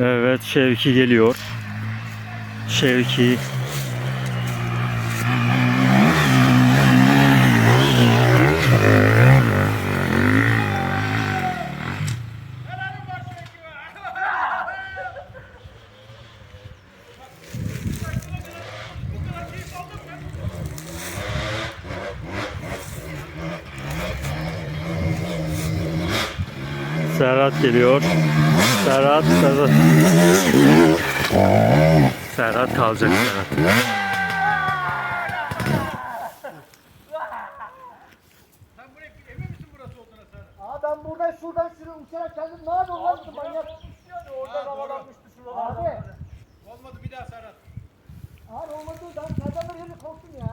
Evet Şevki geliyor. Şevki Serhat geliyor. Serhat, Serhat. Serhat kalacak Serhat. Aa ben buradan şuradan şuraya uçarak geldim. Ne yapıyorsun lan bu manyak? Oradan havalanmıştı şuralarda. Abi. Olmadı bir daha Serhat. Abi olmadı. Ben senden beri korktum ya.